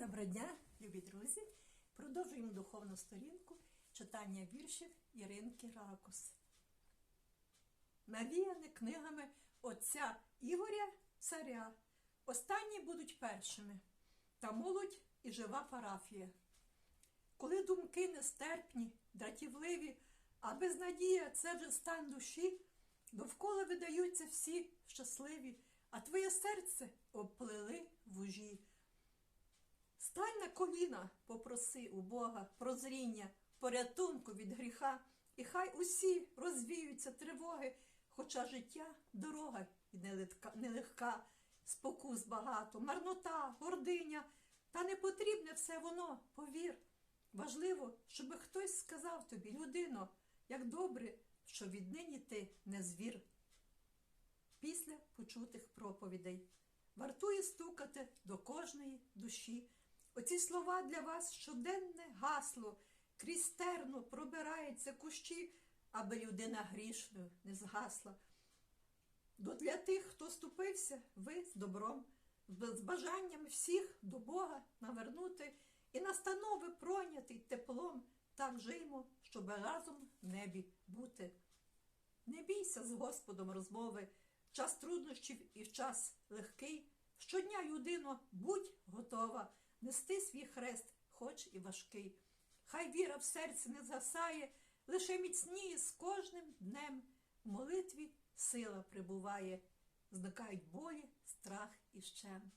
Доброго дня, любі друзі! Продовжуємо духовну сторінку читання віршів Іринки Ракус. Навіяне книгами отця Ігоря Царя. Останні будуть першими. Та молодь і жива парафія. Коли думки нестерпні, дратівливі, а безнадія це вже стан душі, довкола видаються всі щасливі, а твоє серце обплели вужі. Коліна, попроси у Бога прозріння, порятунку від гріха, і хай усі розвіються тривоги, хоча життя дорога і нелегка, спокус багато, марнота, гординя, та не потрібне все воно, повір. Важливо, щоб хтось сказав тобі, людино, як добре, що віднині ти не звір. Після почутих проповідей вартує стукати до кожної душі. Оці слова для вас щоденне гасло, крізь терну пробирається кущі, аби людина грішною не згасла. До для тих, хто ступився, ви з добром, з бажанням всіх до Бога навернути і настанови пройняти теплом, так жиймо, щоб разом в небі бути. Не бійся з Господом розмови, час труднощів і час легкий. Щодня, людино, будь готова нести свій хрест, хоч і важкий. Хай віра в серці не згасає, лише міцніє з кожним днем. В молитві сила прибуває, зникають болі, страх і щем.